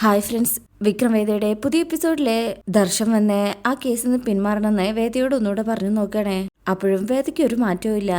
Hi friends. Vikram വേദയുടെ പുതിയ എപ്പിസോഡിലെ ദർശൻ വന്ന് ആ കേസിൽ നിന്ന് പിന്മാറണമെന്ന് വേദയോട് ഒന്നുകൂടെ പറഞ്ഞു നോക്കണേ അപ്പോഴും വേദയ്ക്ക് ഒരു മാറ്റവും ഇല്ല.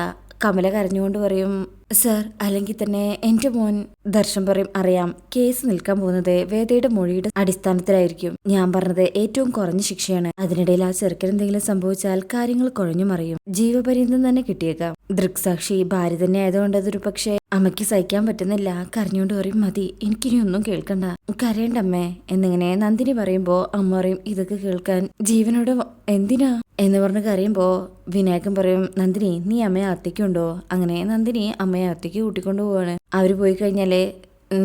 കമല കരഞ്ഞുകൊണ്ട് പറയും സർ അല്ലെങ്കിൽ തന്നെ എന്റെ മോൻ ദർശൻ പറയും അറിയാം കേസ് നിൽക്കാൻ പോകുന്നത് വേദയുടെ മൊഴിയുടെ അടിസ്ഥാനത്തിലായിരിക്കും. ഞാൻ പറഞ്ഞത് ഏറ്റവും കുറഞ്ഞ ശിക്ഷയാണ്. അതിനിടയിൽ ആ ചെറുക്കൻ എന്തെങ്കിലും സംഭവിച്ചാൽ കാര്യങ്ങൾ കുഴഞ്ഞു മറിയും ജീവപര്യന്തം തന്നെ കിട്ടിയേക്കാം. ദൃക്സാക്ഷി ഭാര്യ തന്നെ ആയതുകൊണ്ട് അതൊരു പക്ഷേ അമ്മയ്ക്ക് സഹിക്കാൻ പറ്റുന്നില്ല. കരഞ്ഞുകൊണ്ട് പറയും മതി എനിക്കിനി ഒന്നും കേൾക്കണ്ട. കരയണ്ടമ്മേ. എന്നിങ്ങനെ നന്ദിനി പറയുമ്പോ അമ്മ പറയും ഇതൊക്കെ കേൾക്കാൻ ജീവനോട് എന്തിനാ? എന്ന് പറഞ്ഞ് കരയുമ്പോ വിനായകൻ പറയും നന്ദിനി നീ അമ്മയെ അത്തിക്കുണ്ടോ അങ്ങനെ നന്ദിനി അമ്മയെ അത്തിക്ക് കൂട്ടിക്കൊണ്ടു പോവാണ്. അവർ പോയി കഴിഞ്ഞാലേ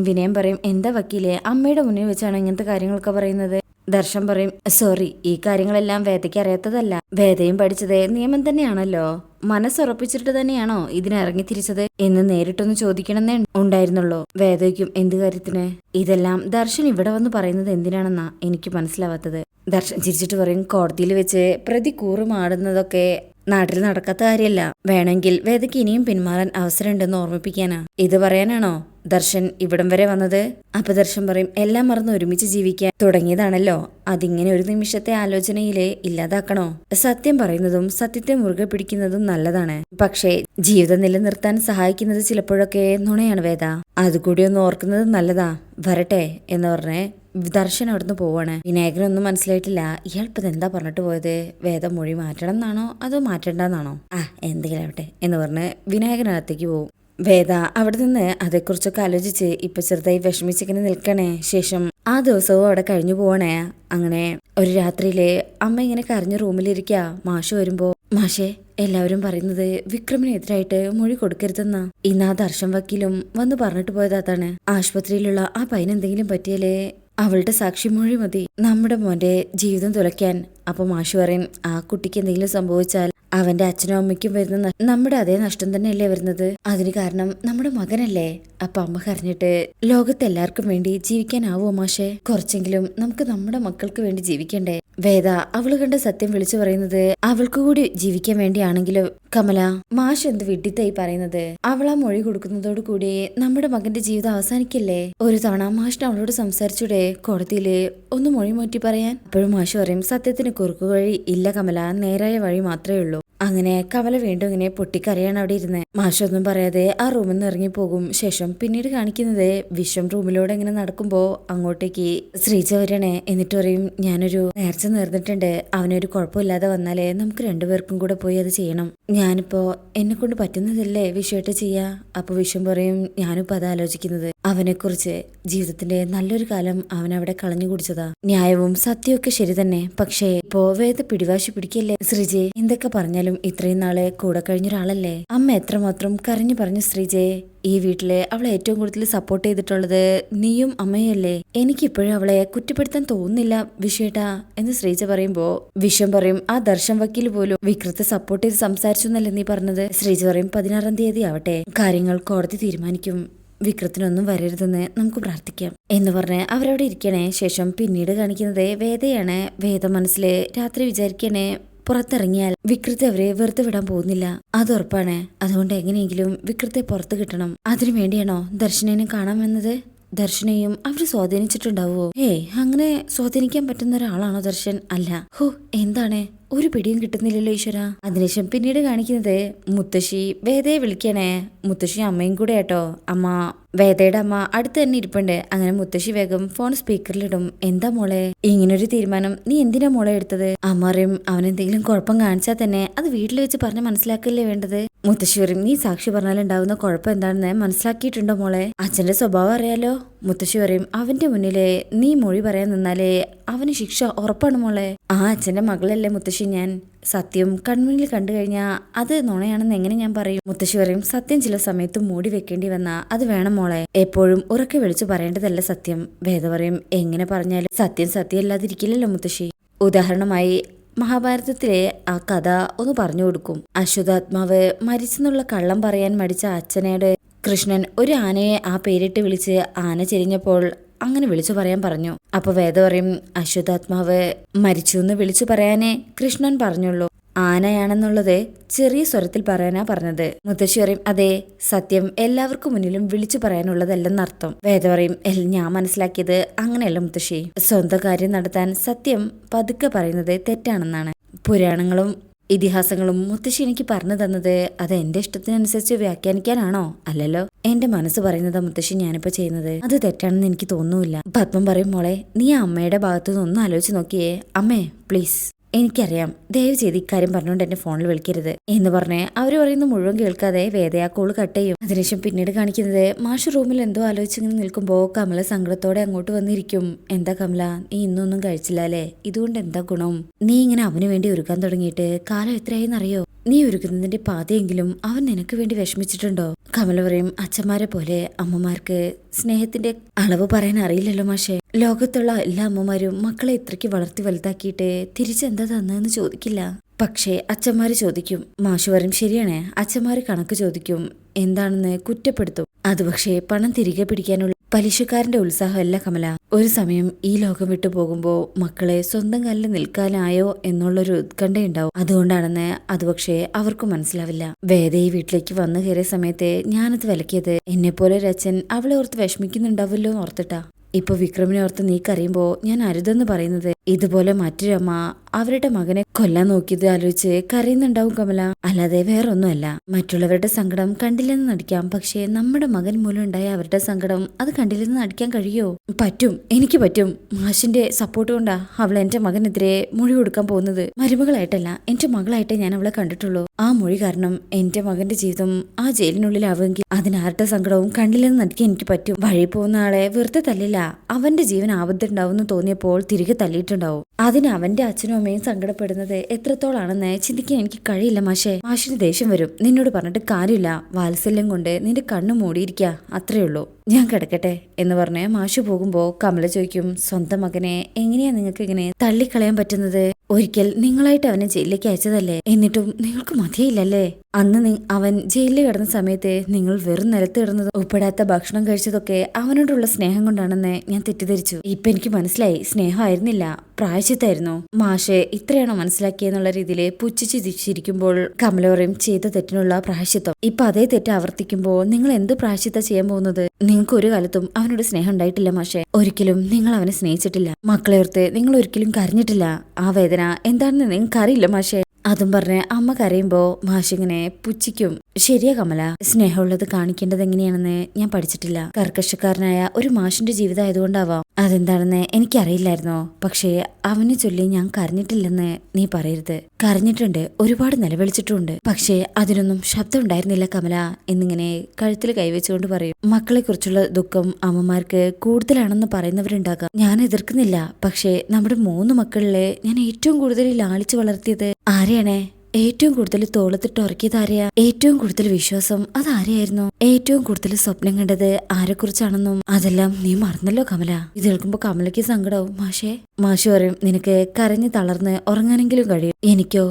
വിനയം പറയും എന്താ വക്കീലെ അമ്മയുടെ മുന്നിൽ വെച്ചാണ് ഇങ്ങനത്തെ കാര്യങ്ങളൊക്കെ പറയുന്നത്? ദർശൻ പറയും സോറി ഈ കാര്യങ്ങളെല്ലാം വേദയ്ക്ക് അറിയാത്തതല്ല. വേദയും പഠിച്ചത് നിയമം തന്നെയാണല്ലോ. മനസ്സുറപ്പിച്ചിട്ട് തന്നെയാണോ ഇതിനിറങ്ങി തിരിച്ചത് എന്ന് നേരിട്ടൊന്ന് ചോദിക്കണമെന്നേ ഉണ്ടായിരുന്നുള്ളൂ. വേദയ്ക്കും എന്ത് കാര്യത്തിന്? ഇതെല്ലാം ദർശൻ ഇവിടെ വന്ന് പറയുന്നത് എന്തിനാണെന്നാ എനിക്ക് മനസ്സിലാവാത്തത്. ദർശൻ ചിരിച്ചിട്ട് പറയും കോടതിയിൽ വെച്ച് പ്രതി കൂറുമാടുന്നതൊക്കെ നാട്ടിൽ നടക്കാത്ത കാര്യമല്ല വേണമെങ്കിൽ വേദയ്ക്ക് ഇനിയും പിന്മാറാൻ അവസരമുണ്ടെന്ന് ഓർമ്മിപ്പിക്കാനാ. ഇത് പറയാനാണോ? ദർശൻ ഇവിടം വരെ വന്നത്? അപ്പൊ ദർശൻ പറയും എല്ലാം മറന്ന് ഒരുമിച്ച് ജീവിക്കാൻ തുടങ്ങിയതാണല്ലോ. അതിങ്ങനെ ഒരു നിമിഷത്തെ ആലോചനയിലെ ഇല്ലാതാക്കണോ? സത്യം പറയുന്നതും സത്യത്തെ മുറുകെ പിടിക്കുന്നതും നല്ലതാണ്. പക്ഷേ ജീവിതം നിലനിർത്താൻ സഹായിക്കുന്നത് ചിലപ്പോഴൊക്കെ നുണയാണ് വേദ. അതുകൂടി ഒന്ന് ഓർക്കുന്നത് നല്ലതാ. വരട്ടെ എന്ന് പറഞ്ഞ് ദർശൻ അവിടുന്ന് പോവാണ്. വിനായകനൊന്നും മനസ്സിലായിട്ടില്ല. ഇയാൾ എന്താ പറഞ്ഞിട്ട് പോയത്? വേദം മൊഴി മാറ്റണം എന്നാണോ? അതോ മാറ്റണ്ടെന്നാണോ? ആ എന്തെങ്കിലും ആവട്ടെ എന്ന് പറഞ്ഞ് വിനായകനകത്തേക്ക് പോവും. വേദ അവിടെ നിന്ന് അതേക്കുറിച്ചൊക്കെ ആലോചിച്ച് ഇപ്പൊ ചെറുതായി വിഷമിച്ചിങ്ങനെ നിൽക്കണേ. ശേഷം ആ ദിവസവും അവിടെ കഴിഞ്ഞു പോവണേ. അങ്ങനെ ഒരു രാത്രിയിൽ അമ്മ ഇങ്ങനെ കരഞ്ഞ റൂമിലിരിക്ക. മാഷ് വരുമ്പോ മാഷേ എല്ലാവരും പറയുന്നത് വിക്രമിനെതിരായിട്ട് മൊഴി കൊടുക്കരുതെന്നാ. ഇന്ന് ആ ദർശൻ വക്കീലും വന്ന് പറഞ്ഞിട്ട് പോയതാത്താണ്. ആശുപത്രിയിലുള്ള ആ പൈനെന്തെങ്കിലും പറ്റിയാലേ അവളുടെ സാക്ഷി മൊഴി മതി. നമ്മുടെ മോന്റെ ജീവിതം തുലയ്ക്കാൻ. അപ്പൊ മാഷു പറയും ആ കുട്ടിക്ക് എന്തെങ്കിലും സംഭവിച്ചാൽ അവന്റെ അച്ഛനും അമ്മയ്ക്കും വരുന്ന നമ്മുടെ അതേ നഷ്ടം തന്നെയല്ലേ വരുന്നത്? അതിന് കാരണം നമ്മുടെ മകനല്ലേ? അപ്പൊ അമ്മ കരഞ്ഞിട്ട് ലോകത്തെല്ലാവർക്കും വേണ്ടി ജീവിക്കാനാവോ മാഷെ? കുറച്ചെങ്കിലും നമുക്ക് നമ്മുടെ മക്കൾക്ക് വേണ്ടി ജീവിക്കണ്ടേ? വേദ അവൾ കണ്ട സത്യം വിളിച്ചു പറയുന്നത് അവൾക്ക് കൂടി ജീവിക്കാൻ വേണ്ടിയാണെങ്കിലും? കമല മാഷ് എന്ത് വിഡിത്തായി പറയുന്നത്? അവൾ ആ മൊഴി കൊടുക്കുന്നതോട് കൂടി നമ്മുടെ മകന്റെ ജീവിതം അവസാനിക്കില്ലേ? ഒരു തവണ മാഷിന് അവളോട് സംസാരിച്ചൂടെ കോടതിയിൽ ഒന്ന് മൊഴി മാറ്റി പറയാൻ? അപ്പോഴും മാഷ് പറയും സത്യത്തിന് കുറുക്കു വഴി ഇല്ല കമല നേരായ വഴി മാത്രമേ ഉള്ളൂ. അങ്ങനെ കമല വീണ്ടും ഇങ്ങനെ പൊട്ടിക്കരയാണ് അവിടെ ഇരുന്ന്. മാഷൊന്നും പറയാതെ ആ റൂമിൽ നിന്ന് ഇറങ്ങി പോകും. ശേഷം പിന്നീട് കാണിക്കുന്നത് വിശ്വം റൂമിലൂടെ ഇങ്ങനെ നടക്കുമ്പോൾ അങ്ങോട്ടേക്ക് ശ്രീജ വരണേ. എന്നിട്ട് പറയും ഞാനൊരു നേർച്ച നേർന്നിട്ടുണ്ട്. അവനൊരു കുഴപ്പമില്ലാതെ വന്നാലേ നമുക്ക് രണ്ടുപേർക്കും കൂടെ പോയി അത് ചെയ്യണം. ഞാനിപ്പോ എന്നെ കൊണ്ട് പറ്റുന്നതല്ലേ വിഷയമായിട്ട് ചെയ്യാ? അപ്പോൾ വിഷം പറയും ഞാനിപ്പോൾ അത് ആലോചിക്കുന്നത്. അവനെക്കുറിച്ച് ജീവിതത്തിന്റെ നല്ലൊരു കാലം അവൻ അവിടെ കളഞ്ഞു കുടിച്ചതാ. ന്യായവും സത്യമൊക്കെ ശരി തന്നെ. പക്ഷേ ഇപ്പോൾ വേദ പിടിവാശി പിടിക്കല്ലേ? ശ്രീജെ എന്തൊക്കെ പറഞ്ഞാലും ഇത്രയും നാളെ കൂടെ കഴിഞ്ഞ ഒരാളല്ലേ അമ്മ എത്രമാത്രം കരഞ്ഞു പറഞ്ഞു ശ്രീജയെ ഈ വീട്ടിലെ അവളെ ഏറ്റവും കൂടുതൽ സപ്പോർട്ട് ചെയ്തിട്ടുള്ളത് നീയും അമ്മയല്ലേ എനിക്കിപ്പോഴും അവളെ കുറ്റപ്പെടുത്താൻ തോന്നുന്നില്ല വിഷയട്ടാ എന്ന് ശ്രീജ പറയുമ്പോ വിഷം പറയും ആ ദർശൻ വക്കീൽ പോലും വിക്രത്തെ സപ്പോർട്ട് ചെയ്ത് സംസാരിച്ചു എന്നല്ലേ നീ പറഞ്ഞത്? ശ്രീജ പറയും പതിനാറാം തീയതി ആവട്ടെ. കാര്യങ്ങൾ കോടതി തീരുമാനിക്കും. വിക്രത്തിനൊന്നും വരരുതെന്ന് നമുക്ക് പ്രാർത്ഥിക്കാം. എന്ന് പറഞ്ഞ് അവരവിടെ ഇരിക്കണേ. ശേഷം പിന്നീട് കാണിക്കുന്നത് വേദയാണ്. വേദ മനസ്സിൽ രാത്രി വിചാരിക്കണേ പുറത്തിറങ്ങിയാൽ വിക്രത്തെ അവരെ വെറുതെ വിടാൻ പോകുന്നില്ല. അത് ഉറപ്പാണ്. അതുകൊണ്ട് എങ്ങനെയെങ്കിലും വിക്രത്തെ പുറത്തു കിട്ടണം. അതിനു വേണ്ടിയാണോ ദർശനേനെ കാണാൻ വന്നത്? ദർശനയും അവർ സ്വാധീനിച്ചിട്ടുണ്ടാവോ ഏയ് അങ്ങനെ സ്വാധീനിക്കാൻ പറ്റുന്ന ഒരാളാണോ ദർശൻ? അല്ല. ഹോ എന്താണ്? ഒരു പിടിയും കിട്ടുന്നില്ലല്ലോ ഈശ്വര. അതിനുശേഷം പിന്നീട് കാണിക്കുന്നത് മുത്തശ്ശി വേദയെ വിളിക്കണേ. മുത്തശ്ശി അമ്മയും കൂടെ കേട്ടോ അമ്മ വേദയുടെ അമ്മ അടുത്ത് തന്നെ ഇരിപ്പുണ്ട്. അങ്ങനെ മുത്തശ്ശി വേഗം ഫോൺ സ്പീക്കറിലിടും എന്താ മോളെ? ഇങ്ങനൊരു തീരുമാനം നീ എന്തിനാ മോളെ എടുത്തത്? അമ്മ പറയും അവൻ എന്തെങ്കിലും കുഴപ്പം കാണിച്ചാൽ തന്നെ അത് വീട്ടിൽ വെച്ച് പറഞ്ഞ് മനസ്സിലാക്കല്ലേ വേണ്ടത്? മുത്തശ്ശി പറയും നീ സാക്ഷി പറഞ്ഞാൽ ഉണ്ടാവുന്ന കുഴപ്പം എന്താണെന്ന് മനസ്സിലാക്കിയിട്ടുണ്ടോ മോളെ? അച്ഛന്റെ സ്വഭാവം അറിയാലോ. മുത്തശ്ശി പറയും അവന്റെ മുന്നിലെ നീ മൊഴി പറയാൻ നിന്നാലേ അവന് ശിക്ഷ ഉറപ്പാണ് മോളെ. ആ അച്ഛന്റെ മകളല്ലേ മുത്തശ്ശി ഞാൻ. സത്യം കൺമുന്നിൽ കണ്ടു കഴിഞ്ഞാൽ അത് നുണയാണെന്ന് എങ്ങനെ ഞാൻ പറയും? മുത്തശ്ശി പറയും സത്യം ചില സമയത്ത് മൂടി വെക്കേണ്ടി വന്നാ അത് വേണം മോളെ. എപ്പോഴും ഉറക്കെ വിളിച്ചു പറയേണ്ടതല്ല സത്യം. വേദ പറയും എങ്ങനെ പറഞ്ഞാലും സത്യം സത്യം അല്ലാതിരിക്കില്ലല്ലോ മുത്തശ്ശി. ഉദാഹരണമായി മഹാഭാരതത്തിലെ ആ കഥ ഒന്ന് പറഞ്ഞു കൊടുക്കും. അശ്വതാത്മാവ് മരിച്ചെന്നുള്ള കള്ളം പറയാൻ മടിച്ച അച്ഛനോട് കൃഷ്ണൻ ഒരു ആനയെ ആ പേരിട്ട് വിളിച്ച് ആന ചെരിഞ്ഞപ്പോൾ അങ്ങനെ വിളിച്ചു പറയാൻ പറഞ്ഞു. അപ്പൊ വേദ പറയും അശ്വതാത്മാവ് മരിച്ചു എന്ന് വിളിച്ചു പറയാനേ കൃഷ്ണൻ പറഞ്ഞുള്ളൂ. ആനയാണെന്നുള്ളത് ചെറിയ സ്വരത്തിൽ പറയാനാ പറഞ്ഞത്. മുത്തശ്ശി പറയും അതെ സത്യം എല്ലാവർക്കും മുന്നിലും വിളിച്ചു പറയാനുള്ളതല്ലെന്നർത്ഥം വേദ പറയും "എൽ- ഞാൻ മനസ്സിലാക്കിയത് അങ്ങനെയല്ല മുത്തശ്ശി. സ്വന്തം കാര്യം നടത്താൻ സത്യം പതുക്കെ പറയുന്നത് തെറ്റാണെന്നാണ്. പുരാണങ്ങളും ഇതിഹാസങ്ങളും മുത്തശ്ശി എനിക്ക് പറഞ്ഞു തന്നത് അത് എന്റെ ഇഷ്ടത്തിനനുസരിച്ച് വ്യാഖ്യാനിക്കാനാണോ? അല്ലല്ലോ. എന്റെ മനസ്സ് പറയുന്നത് മുത്തശ്ശി ഞാനിപ്പോ ചെയ്യുന്നത്. അത് തെറ്റാണെന്ന് എനിക്ക് തോന്നുന്നില്ല. പത്മം പറയും മോളെ നീ അമ്മയുടെ ഭാഗത്തുനിന്ന് ഒന്ന് ആലോചിച്ച് നോക്കിയേ. അമ്മേ പ്ലീസ് എനിക്കറിയാം. ദയവ് ചെയ്ത് ഇക്കാര്യം പറഞ്ഞുകൊണ്ട് എന്നെ ഫോണിൽ വിളിക്കരുത്. എന്ന് പറഞ്ഞ് അവർ പറയുന്ന മുഴുവൻ കേൾക്കാതെ വേദയാ കോൾ കട്ട് ചെയ്യും. അതിനുശേഷം പിന്നീട് കാണിക്കുന്നത് മാഷ് റൂമിൽ എന്തോ ആലോചിച്ചിങ്ങനെ നിൽക്കുമ്പോൾ കമല സങ്കടത്തോടെ അങ്ങോട്ട് വന്നിരിക്കും. എന്താ കമല നീ ഇന്നൊന്നും കഴിച്ചില്ല അല്ലേ? ഇതുകൊണ്ട് എന്താ ഗുണം? നീ ഇങ്ങനെ അവന് വേണ്ടി ഒരുക്കാൻ തുടങ്ങിയിട്ട് കാലം എത്രയായെന്നറിയോ നീ ഒരുക്കുന്നതിന്റെ പാതയെങ്കിലും അവൻ നിനക്ക് വേണ്ടി വിഷമിച്ചിട്ടുണ്ടോ? കമല പറയും അച്ഛന്മാരെ പോലെ അമ്മമാർക്ക് സ്നേഹത്തിന്റെ അളവ് പറയാൻ അറിയില്ലല്ലോ മാഷെ. ലോകത്തുള്ള എല്ലാ അമ്മമാരും മക്കളെ ഇത്രയ്ക്ക് വളർത്തി വലുതാക്കിയിട്ട് തിരിച്ചെന്താ തന്നതെന്ന് ചോദിക്കില്ല. പക്ഷേ അച്ഛന്മാര് ചോദിക്കും മാഷുവരും ശരിയാണ്. അച്ഛന്മാര് കണക്ക് ചോദിക്കും എന്താണെന്ന് കുറ്റപ്പെടുത്തും. അത് പക്ഷേ പണം തിരികെ പിടിക്കാനുള്ള പലിശക്കാരന്റെ ഉത്സാഹമല്ല കമല. ഒരു സമയം ഈ ലോകം വിട്ടു പോകുമ്പോൾ മക്കളെ സ്വന്തം കാലിൽ നിൽക്കാനായോ എന്നുള്ളൊരു ഉത്കണ്ഠയുണ്ടാവും അതുകൊണ്ടാണെന്ന് അത് പക്ഷേ അവർക്കും മനസ്സിലാവില്ല. വേദ ഈ വീട്ടിലേക്ക് വന്നു കയറിയ സമയത്ത് ഞാനത് വിലക്കിയത് എന്നെ പോലെ ഒരു അച്ഛൻ അവളെ ഓർത്ത് വിഷമിക്കുന്നുണ്ടാവില്ലോ ഓർത്തിട്ടാ. ഇപ്പൊ വിക്രമിനെ ഓർത്ത് നീ കരയുമ്പോ ഞാൻ അരുതെന്ന് പറയുന്നത് ഇതുപോലെ മറ്റൊരമ്മ അവരുടെ മകനെ കൊല്ലാൻ നോക്കിയത് ആലോചിച്ച് കരയുന്നുണ്ടാവും കമല. അല്ലാതെ വേറൊന്നുമല്ല. മറ്റുള്ളവരുടെ സങ്കടം കണ്ടില്ലെന്ന് നടിക്കാം പക്ഷേ നമ്മുടെ മകൻ മൂലം ഉണ്ടായ അവരുടെ സങ്കടം അത് കണ്ടില്ലെന്ന് നടിക്കാൻ കഴിയോ? പറ്റും. എനിക്ക് പറ്റും. മാഷിന്റെ സപ്പോർട്ട് കൊണ്ടാ അവൾ എന്റെ മകനെതിരെ മൊഴി കൊടുക്കാൻ പോകുന്നത്. മരുമകളായിട്ടല്ല എന്റെ മകളായിട്ടേ ഞാൻ അവളെ കണ്ടിട്ടുള്ളൂ. ആ മൊഴി കാരണം എന്റെ മകന്റെ ജീവിതം ആ ജയിലിനുള്ളിലാവുമെങ്കിൽ അതിനാരുടെ സങ്കടവും കണ്ടില്ലെന്ന് നടിക്കാൻ എനിക്ക് പറ്റും. വഴി പോകുന്ന ആളെ വെറുതെ തല്ലില്ല. അവന്റെ ജീവൻ ആപത്തുണ്ടാവും തോന്നിയപ്പോൾ തിരികെ തല്ലിയിട്ടുണ്ടാവും അതിന് അവന്റെ അച്ഛനും അമ്മയും സങ്കടപ്പെടുന്നത് എത്രത്തോളാണെന്ന് ചിന്തിക്കാൻ എനിക്ക് കഴിയില്ല മാഷേ. മാഷിന് ദേഷ്യം വരും. നിന്നോട് പറഞ്ഞിട്ട് കാര്യമില്ല. വാത്സല്യം കൊണ്ട് നിന്റെ കണ്ണു മൂടിയിരിക്കുക അത്രേ ഉള്ളൂ. ഞാൻ കിടക്കട്ടെ എന്ന് പറഞ്ഞ് മാഷു പോകുമ്പോ കമല ചോദിക്കും സ്വന്തം മകനെ എങ്ങനെയാ നിങ്ങൾക്ക് ഇങ്ങനെ തള്ളിക്കളയാൻ പറ്റുന്നത്? ഒരിക്കൽ നിങ്ങളായിട്ട് അവനെ ജയിലിലേക്ക് അയച്ചതല്ലേ? എന്നിട്ടും നിങ്ങൾക്ക് മതിയില്ലല്ലേ അന്ന് അവൻ ജയിലിൽ കിടന്ന സമയത്ത് നിങ്ങൾ വെറും നിലത്ത് കിടന്നത് ഉൾപ്പെടാത്ത ഭക്ഷണം കഴിച്ചതൊക്കെ അവനോടുള്ള സ്നേഹം കൊണ്ടാണെന്ന് ഞാൻ തെറ്റിദ്ധരിച്ചു. ഇപ്പൊ എനിക്ക് മനസ്സിലായി. സ്നേഹമായിരുന്നില്ല പ്രായശ്ചിത്തായിരുന്നു. മാഷെ ഇത്രയാണോ മനസ്സിലാക്കിയെന്നുള്ള രീതിയിൽ പുച്ഛിച്ച് തിരിച്ചിരിക്കുമ്പോൾ കമല പറയും ചെയ്ത തെറ്റിനുള്ള പ്രായശിത്വം ഇപ്പൊ അതേ തെറ്റ് ആവർത്തിക്കുമ്പോൾ നിങ്ങൾ എന്ത് പ്രായശിത്ത ചെയ്യാൻ പോകുന്നത്? നിങ്ങൾക്ക് ഒരു കാലത്തും അവനോട് സ്നേഹം ഉണ്ടായിട്ടില്ല മാഷെ. ഒരിക്കലും നിങ്ങൾ അവനെ സ്നേഹിച്ചിട്ടില്ല. മക്കളെ ഓർത്ത് നിങ്ങൾ ഒരിക്കലും കരഞ്ഞിട്ടില്ല. ആ വേദന എന്താണെന്ന് നിങ്ങൾക്ക് അറിയില്ല മാഷെ. അതും പറഞ്ഞ് അമ്മ കരയുമ്പോ മാഷിങ്ങനെ പുച്ഛിക്കും. ശരിയാ കമല സ്നേഹമുള്ളത് കാണിക്കേണ്ടത് എങ്ങനെയാണെന്ന് ഞാൻ പഠിച്ചിട്ടില്ല. കർക്കശക്കാരനായ ഒരു മാഷിന്റെ ജീവിതം ആയതുകൊണ്ടാവാം അതെന്താണെന്ന് എനിക്കറിയില്ലായിരുന്നോ? പക്ഷേ അവനെ ചൊല്ലി ഞാൻ കരഞ്ഞിട്ടില്ലെന്ന് നീ പറയരുത്. കരഞ്ഞിട്ടുണ്ട്. ഒരുപാട് നിലവിളിച്ചിട്ടുണ്ട്. പക്ഷേ അതിനൊന്നും ശബ്ദം ഉണ്ടായിരുന്നില്ല കമല. എന്നിങ്ങനെ കഴുത്തിൽ കൈവച്ചുകൊണ്ട് പറയും മക്കളെ കുറിച്ചുള്ള ദുഃഖം അമ്മമാർക്ക് കൂടുതലാണെന്ന് പറയുന്നവരുണ്ടാകാം. ഞാൻ എതിർക്കുന്നില്ല. പക്ഷേ നമ്മുടെ മൂന്ന് മക്കളിലെ ഞാൻ ഏറ്റവും കൂടുതൽ ലാളിച്ചു വളർത്തിയത് ആരെയാണേ? ഏറ്റവും കൂടുതൽ തോളത്തിട്ട് ഉറക്കിയത് ആരെയാ? ഏറ്റവും കൂടുതൽ വിശ്വാസം അതാരെയായിരുന്നു ഏറ്റവും കൂടുതൽ സ്വപ്നം കണ്ടത് ആരെക്കുറിച്ചാണെന്നും അതെല്ലാം നീ മറന്നല്ലോ കമല. ഇത് കേൾക്കുമ്പോ കമലയ്ക്ക് സങ്കടവും. മാഷേ മാഷ് പറയും നിനക്ക് കരഞ്ഞു തളർന്ന് ഉറങ്ങാനെങ്കിലും കഴിയും. എനിക്കോ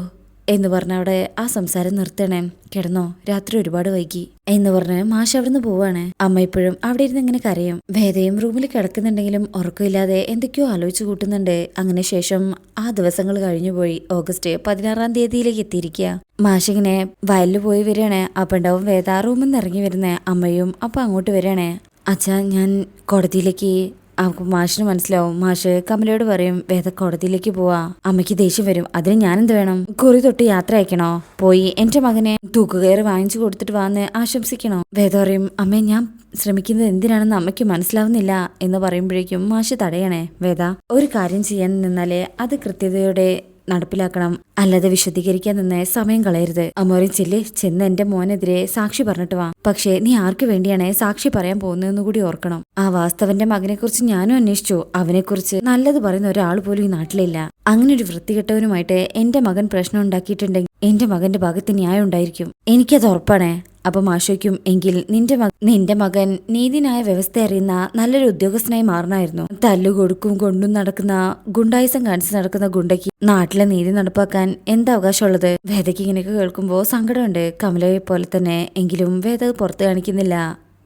എന്ന് പറഞ്ഞ അവിടെ ആ സംസാരം നിർത്തണേ. കിടന്നോ? രാത്രി ഒരുപാട് വൈകി. എന്ന് പറഞ്ഞ് മാഷ് അവിടുന്ന് പോവാണ്. അമ്മ ഇപ്പോഴും അവിടെ ഇരുന്ന് ഇങ്ങനെ കരയും. വേദയും റൂമിൽ കിടക്കുന്നുണ്ടെങ്കിലും ഉറക്കമില്ലാതെ എന്തൊക്കെയോ ആലോചിച്ചു കൂട്ടുന്നുണ്ട്. അങ്ങനെ ശേഷം ആ ദിവസങ്ങൾ കഴിഞ്ഞുപോയി ഓഗസ്റ്റ് പതിനാറാം തീയതിയിലേക്ക് എത്തിയിരിക്കുക മാഷിങ്ങനെ വയലിൽ പോയി വരികയാണ്. അപ്പൊ ഉണ്ടാവും വേദ റൂമിൽ നിന്ന് ഇറങ്ങി വരുന്നേ. അമ്മയും അപ്പൊ അങ്ങോട്ട് വരികയാണേ. അച്ഛാ ഞാൻ കോടതിയിലേക്ക് അവൾക്ക് മാഷിന് മനസ്സിലാവും. മാഷ് കമലയോട് പറയും വേദ കോടതിയിലേക്ക് പോവാ. അമ്മയ്ക്ക് ദേഷ്യം വരും. അതിന് ഞാനെന്ത് വേണം? കുറി തൊട്ട് യാത്ര അയക്കണോ? പോയി എന്റെ മകനെ തൂക്കുകയറ് വാങ്ങിച്ചു കൊടുത്തിട്ട് വാന്ന് ആശംസിക്കണോ? വേദ പറയും അമ്മേ ഞാൻ ശ്രമിക്കുന്നത് എന്തിനാണെന്ന് അമ്മയ്ക്ക് മനസ്സിലാവുന്നില്ല എന്ന് പറയുമ്പോഴേക്കും മാഷ് തടയണേ. വേദ ഒരു കാര്യം ചെയ്യാൻ നിന്നാലേ അത് കൃത്യതയോടെ നടപ്പിലാക്കണം. അല്ലാതെ വിശദീകരിക്കാൻ നിന്ന് സമയം കളയരുത്. അമോരൻ ചെല്ല് ചെന്ന് എന്റെ മോനെതിരെ സാക്ഷി പറഞ്ഞിട്ട് വാ. പക്ഷേ നീ ആർക്ക് വേണ്ടിയാണ് സാക്ഷി പറയാൻ പോകുന്നതെന്ന് കൂടി ഓർക്കണം. ആ വാസ്തവന്റെ മകനെ കുറിച്ച് ഞാനും അന്വേഷിച്ചു. അവനെക്കുറിച്ച് നല്ലത് പറയുന്ന ഒരാൾ പോലും ഈ നാട്ടിലില്ല. അങ്ങനെ ഒരു വൃത്തികെട്ടവനുമായിട്ട് എന്റെ മകൻ പ്രശ്നം ഉണ്ടാക്കിയിട്ടുണ്ടെങ്കിൽ എന്റെ മകന്റെ ഭാഗത്ത് ന്യായം ഉണ്ടായിരിക്കും. എനിക്കത് ഉറപ്പാണേ. അപ്പൊ മാഷയ്ക്കും എങ്കിൽ നിന്റെ മക നിന്റെ മകൻ നീതിനായ വ്യവസ്ഥ അറിയുന്ന നല്ലൊരു ഉദ്യോഗസ്ഥനായി മാറണമായിരുന്നു തല്ലു കൊടുക്കും കൊണ്ടും നടക്കുന്ന ഗുണ്ടായുസം കാണിച്ച് നടക്കുന്ന ഗുണ്ടയ്ക്ക് നാട്ടിലെ നീതി നടപ്പാക്കാൻ എന്താ അവകാശമുള്ളത്? വേദയ്ക്ക് ഇങ്ങനെയൊക്കെ കേൾക്കുമ്പോൾ സങ്കടമുണ്ട്. കമലയെ പോലെ തന്നെ എങ്കിലും വേദ പുറത്ത് കാണിക്കുന്നില്ല.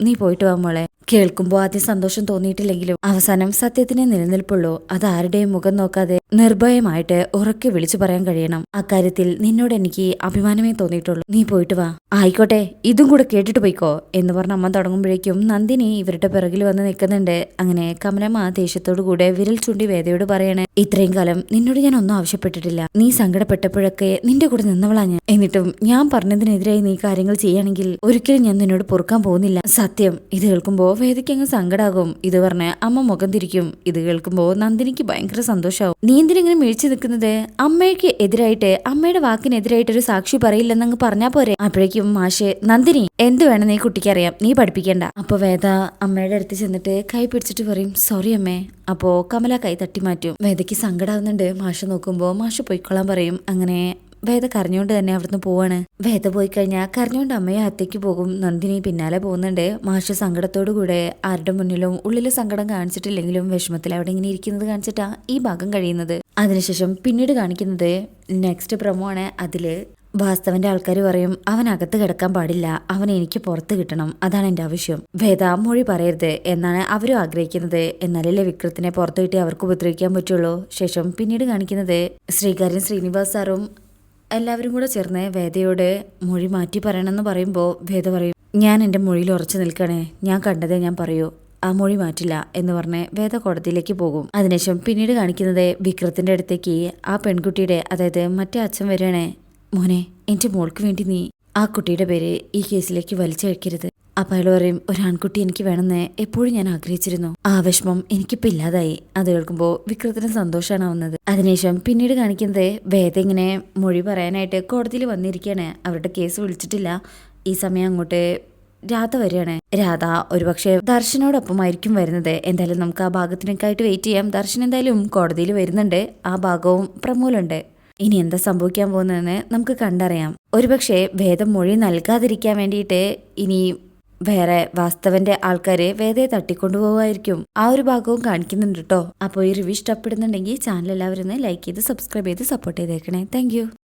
നീ പോയിട്ട് വാ മോളെ. കേൾക്കുമ്പോൾ ആദ്യം സന്തോഷം തോന്നിയിട്ടില്ലെങ്കിലും അവസാനം സത്യത്തിനെ നിലനിൽപ്പുള്ളൂ. അത് ആരുടെയും മുഖം നോക്കാതെ നിർഭയമായിട്ട് ഉറക്കെ വിളിച്ചു പറയാൻ കഴിയണം. അക്കാര്യത്തിൽ നിന്നോട് എനിക്ക് അഭിമാനമേ തോന്നിയിട്ടുള്ളൂ. നീ പോയിട്ട് വാ. ആയിക്കോട്ടെ ഇതും കൂടെ കേട്ടിട്ട് പോയിക്കോ എന്ന് പറഞ്ഞ അമ്മ തുടങ്ങുമ്പോഴേക്കും നന്ദിനി ഇവരുടെ പിറകിൽ വന്ന് നിൽക്കുന്നുണ്ട്. അങ്ങനെ കമലമ്മ ദേഷ്യത്തോടു കൂടെ വിരൽ ചൂണ്ടി വേദയോട് പറയണേ ഇത്രയും കാലം നിന്നോട് ഞാൻ ഒന്നും ആവശ്യപ്പെട്ടിട്ടില്ല. നീ സങ്കടപ്പെട്ടപ്പോഴൊക്കെ നിന്റെ കൂടെ നിന്നവളാ ഞാൻ. എന്നിട്ടും ഞാൻ പറഞ്ഞതിനെതിരായി നീ കാര്യങ്ങൾ ചെയ്യുകയാണെങ്കിൽ ഒരിക്കലും ഞാൻ നിന്നോട് പൊറുക്കാൻ പോകുന്നില്ല. സത്യം ഇത് കേൾക്കുമ്പോൾ വേദയ്ക്ക് അങ്ങ് സങ്കടാകും. ഇത് പറഞ്ഞ് അമ്മ മുഖം തിരിക്കും. ഇത് കേൾക്കുമ്പോൾ നന്ദിനിക്ക് ഭയങ്കര സന്തോഷമാവും നീ ഇങ്ങനെ മിഴിച്ചു നിൽക്കുന്നത് അമ്മയ്ക്ക് എതിരായിട്ട് അമ്മയുടെ വാക്കിനെതിരായിട്ട് ഒരു സാക്ഷി പറയില്ലെന്നങ്ങ് പറഞ്ഞാ പോരെ. അപ്പോഴേക്കും മാഷെ നന്ദിനി എന്ത് വേണം നീ കുട്ടിക്ക് അറിയാം. നീ പഠിപ്പിക്കണ്ട. അപ്പൊ വേദ അമ്മയുടെ അടുത്ത് ചെന്നിട്ട് കൈ പിടിച്ചിട്ട് പറയും സോറി അമ്മേ. അപ്പോ കമല കൈ തട്ടി മാറ്റും. വേദയ്ക്ക് സങ്കടാവുന്നുണ്ട്. മാഷ നോക്കുമ്പോൾ മാഷ പൊയ്ക്കൊള്ളാൻ പറയും. അങ്ങനെ വേദ കരഞ്ഞുകൊണ്ട് തന്നെ അവിടുന്ന് പോവാണ്. വേദ പോയി കഴിഞ്ഞാൽ കരഞ്ഞുകൊണ്ട് അമ്മയെ അത്തേക്ക് പോകും. നന്ദിനി പിന്നാലെ പോകുന്നുണ്ട്. മാഷ് സങ്കടത്തോടു കൂടെ ആരുടെ മുന്നിലും ഉള്ളിലെ സങ്കടം കാണിച്ചിട്ടില്ലെങ്കിലും വിഷമത്തിൽ അവിടെ ഇങ്ങനെ ഇരിക്കുന്നത് കാണിച്ചിട്ടാ ഈ ഭാഗം കഴിയുന്നത്. അതിനുശേഷം പിന്നീട് കാണിക്കുന്നത് നെക്സ്റ്റ് പ്രൊമോ ആണ്. അതിൽ വാസ്തവന്റെ ആൾക്കാർ പറയും അവൻ അകത്ത് കിടക്കാൻ പാടില്ല. അവൻ എനിക്ക് പുറത്ത് കിട്ടണം. അതാണ് എന്റെ ആവശ്യം വേദ മൊഴി പറയരുത് എന്നാണ് അവരും ആഗ്രഹിക്കുന്നത്. എന്നാലല്ലേ വിക്രത്തിനെ പുറത്തു കിട്ടി അവർക്ക് ഉപദ്രവിക്കാൻ പറ്റുള്ളൂ. ശേഷം പിന്നീട് കാണിക്കുന്നത് ശ്രീകാര്യൻ ശ്രീനിവാസ് സാറും എല്ലാവരും കൂടെ ചേർന്ന് വേദയോട് മൊഴി മാറ്റി പറയണമെന്ന് പറയുമ്പോൾ വേദ പറയും ഞാൻ എന്റെ മൊഴിയിൽ ഉറച്ചു നിൽക്കണേ. ഞാൻ കണ്ടതേ ഞാൻ പറയൂ. ആ മൊഴി മാറ്റില്ല എന്ന് പറഞ്ഞ് വേദ കോടതിയിലേക്ക് പോകും. അതിനുശേഷം പിന്നീട് കാണിക്കുന്നത് വിക്രത്തിന്റെ അടുത്തേക്ക് ആ പെൺകുട്ടിയുടെ അതായത് മറ്റേ അച്ഛൻ വരികയാണേ. മോനെ എന്റെ മോൾക്ക് വേണ്ടി നീ ആ കുട്ടിയുടെ പേര് ഈ കേസിലേക്ക് വലിച്ചഴിക്കരുത്. അപ്പൊ അയാൾ പറയും ഒരു ആൺകുട്ടി എനിക്ക് വേണമെന്ന് എപ്പോഴും ഞാൻ ആഗ്രഹിച്ചിരുന്നു. ആ വിഷമം എനിക്കിപ്പോ ഇല്ലാതായി. അത് കേൾക്കുമ്പോൾ വിക്രത്തിന് സന്തോഷമാണ് ആവുന്നത്. അതിനുശേഷം പിന്നീട് കാണിക്കുന്നത് വേദ ഇങ്ങനെ മൊഴി പറയാനായിട്ട് കോടതിയിൽ വന്നിരിക്കുകയാണ് അവരുടെ കേസ് വിളിച്ചിട്ടില്ല. ഈ സമയം അങ്ങോട്ട് രാധ വരികയാണ്. രാധ ഒരുപക്ഷെ ദർശനോടൊപ്പമായിരിക്കും വരുന്നത്. എന്തായാലും നമുക്ക് ആ ഭാഗത്തിനൊക്കെയായിട്ട് വെയിറ്റ് ചെയ്യാം. ദർശൻ എന്തായാലും കോടതിയിൽ വരുന്നുണ്ട്. ആ ഭാഗവും പ്രമൂലുണ്ട്. ഇനി എന്താ സംഭവിക്കാൻ പോകുന്നതെന്ന് നമുക്ക് കണ്ടറിയാം. ഒരുപക്ഷെ വേദം മൊഴി നൽകാതിരിക്കാൻ വേണ്ടിയിട്ട് ഇനി വേറെ വാസ്തവന്റെ ആൾക്കാരെ വേദയെ തട്ടിക്കൊണ്ടുപോകുമായിരിക്കും ആ ഒരു ഭാഗവും കാണിക്കുന്നുണ്ട് കേട്ടോ അപ്പോൾ ഈ റിവ്യൂ ഇഷ്ടപ്പെടുന്നുണ്ടെങ്കിൽ ചാനൽ എല്ലാവരും ലൈക്ക് ചെയ്ത് സബ്സ്ക്രൈബ് ചെയ്ത് സപ്പോർട്ട് ചെയ്തേക്കണേ. താങ്ക്